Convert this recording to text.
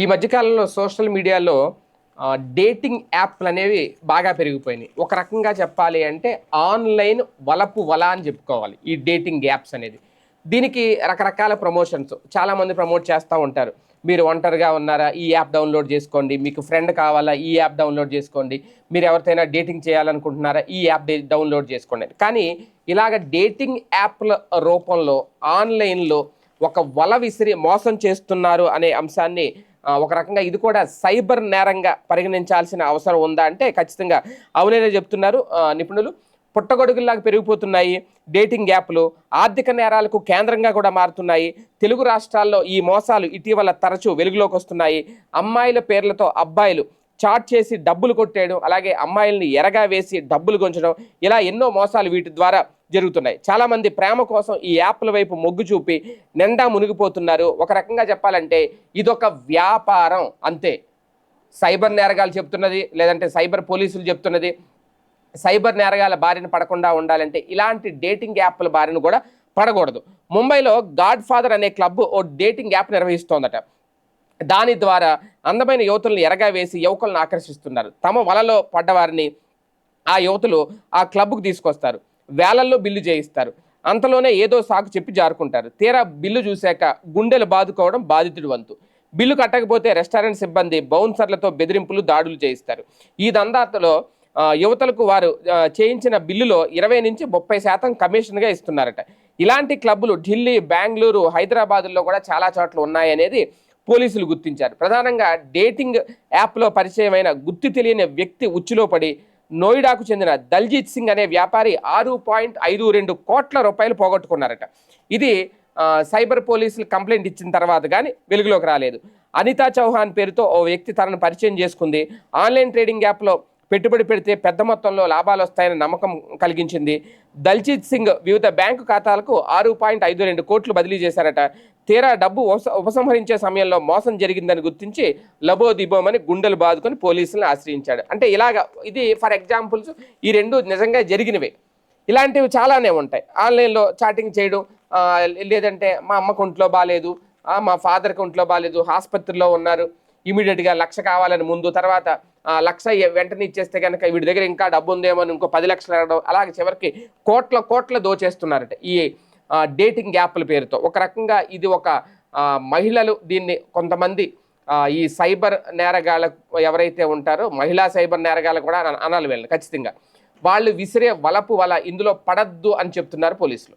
ఈ మధ్యకాలంలో సోషల్ మీడియాలో డేటింగ్ యాప్లు అనేవి బాగా పెరిగిపోయినాయి. ఒక రకంగా చెప్పాలి అంటే ఆన్లైన్ వలపు వల అని చెప్పుకోవాలి ఈ డేటింగ్ యాప్స్ అనేది. దీనికి రకరకాల ప్రమోషన్స్ చాలామంది ప్రమోట్ చేస్తూ ఉంటారు. మీరు ఒంటరిగా ఉన్నారా ఈ యాప్ డౌన్లోడ్ చేసుకోండి మీకు ఫ్రెండ్ కావాలా ఈ యాప్ డౌన్లోడ్ చేసుకోండి మీరు ఎవరితోనైనా డేటింగ్ చేయాలనుకుంటున్నారా ఈ యాప్ డౌన్లోడ్ చేసుకోండి. కానీ ఇలాగ డేటింగ్ యాప్ల రూపంలో ఆన్లైన్లో ఒక వల విసిరి మోసం చేస్తున్నారు అనే అంశాన్ని ఒక రకంగా ఇది కూడా సైబర్ నేరంగా పరిగణించాల్సిన అవసరం ఉందా అంటే ఖచ్చితంగా అవుననే చెప్తున్నారు. నిపుణులు పుట్టగొడుగుల్లాగా పెరిగిపోతున్నాయి. డేటింగ్ యాప్లు ఆర్థిక నేరాలకు కేంద్రంగా కూడా మారుతున్నాయి. తెలుగు రాష్ట్రాల్లో ఈ మోసాలు ఇటీవల తరచూ వెలుగులోకి వస్తున్నాయి. అమ్మాయిల పేర్లతో అబ్బాయిలు చాట్ చేసి డబ్బులు కొట్టేయడం అలాగే అమ్మాయిల్ని ఎరగా వేసి డబ్బులు గుంచడం ఇలా ఎన్నో మోసాలు వీటి ద్వారా జరుగుతున్నాయి. చాలామంది ప్రేమ కోసం ఈ యాప్ల వైపు మొగ్గు చూపి నిండా మునిగిపోతున్నారు. ఒక రకంగా చెప్పాలంటే ఇదొక వ్యాపారం అంతే. సైబర్ నేరగాలు చెప్తున్నది లేదంటే సైబర్ పోలీసులు చెప్తున్నది. సైబర్ నేరగాల బారిన పడకుండా ఉండాలంటే ఇలాంటి డేటింగ్ యాప్ల బారిన కూడా పడకూడదు. ముంబైలో గాడ్ ఫాదర్ అనే క్లబ్ ఓ డేటింగ్ యాప్ నిర్వహిస్తోందట. దాని ద్వారా అందమైన యువతులను ఎరగా వేసి యువకులను ఆకర్షిస్తున్నారు. తమ వలలో పడ్డవారిని ఆ యువతులు ఆ క్లబ్కు తీసుకొస్తారు. వేలల్లో బిల్లు చేయిస్తారు. అంతలోనే ఏదో సాకు చెప్పి జారుకుంటారు. తీరా బిల్లు చూశాక గుండెలు బాదుకోవడం బాధితుడి వంతు. బిల్లు కట్టకపోతే రెస్టారెంట్ సిబ్బంది బౌన్సర్లతో బెదిరింపులు దాడులు చేయిస్తారు. ఈ దందాతలో యువతలకు వారు చేయించిన బిల్లులో ఇరవై నుంచి ముప్పై శాతం కమిషన్గా ఇస్తున్నారట. ఇలాంటి క్లబ్బులు ఢిల్లీ బెంగళూరు హైదరాబాదుల్లో కూడా చాలా చోట్ల ఉన్నాయనేది పోలీసులు గుర్తించారు. ప్రధానంగా డేటింగ్ యాప్లో పరిచయమైన గుర్తు తెలియని వ్యక్తి ఉచ్చులో పడి నోయిడాకు చెందిన దల్జీత్ సింగ్ అనే వ్యాపారి ఆరు పాయింట్ ఐదు రెండు కోట్ల రూపాయలు పోగొట్టుకున్నారట. ఇది సైబర్ పోలీసులు కంప్లైంట్ ఇచ్చిన తర్వాత కానీ వెలుగులోకి రాలేదు. అనితా చౌహాన్ పేరుతో ఓ వ్యక్తి తనను పరిచయం చేసుకుంది. ఆన్లైన్ ట్రేడింగ్ యాప్లో పెట్టుబడి పెడితే పెద్ద మొత్తంలో లాభాలు వస్తాయని నమ్మకం కలిగించింది. దల్జీత్ సింగ్ వివిధ బ్యాంకు ఖాతాలకు ఆరు పాయింట్ ఐదు రెండు కోట్లు బదిలీ చేశారట. తీరా డబ్బు ఉపసంహరించే సమయంలో మోసం జరిగిందని గుర్తించి లబోదిబోమని గుండెలు బాదుకొని పోలీసులను ఆశ్రయించాడు. అంటే ఇలాగ ఇది ఫర్ ఎగ్జాంపుల్స్ ఈ రెండు నిజంగా జరిగినవే. ఇలాంటివి చాలానే ఉంటాయి. ఆన్లైన్లో చాటింగ్ చేయడం లేదంటే మా అమ్మకు ఒంట్లో బాగాలేదు మా ఫాదర్కి ఒంట్లో బాగాలేదు ఆసుపత్రిలో ఉన్నారు ఇమీడియట్గా లక్ష కావాలని ముందు తర్వాత లక్ష వెంటనే ఇచ్చేస్తే కనుక వీడి దగ్గర ఇంకా డబ్బు ఉందేమో అని ఇంకో పది లక్షలు అడగడం అలాగే చివరికి కోట్ల కోట్ల దోచేస్తున్నారట ఈ డేటింగ్ యాప్ల పేరుతో. ఒక రకంగా ఇది ఒక మహిళలు దీన్ని కొంతమంది ఈ సైబర్ నేరగాళ్ళ ఎవరైతే ఉంటారో మహిళా సైబర్ నేరగాళ్ళు కూడా అనాలి వీళ్ళని ఖచ్చితంగా. వాళ్ళు విసిరే వలపు వల ఇందులో పడద్దు అని చెప్తున్నారు పోలీసులు.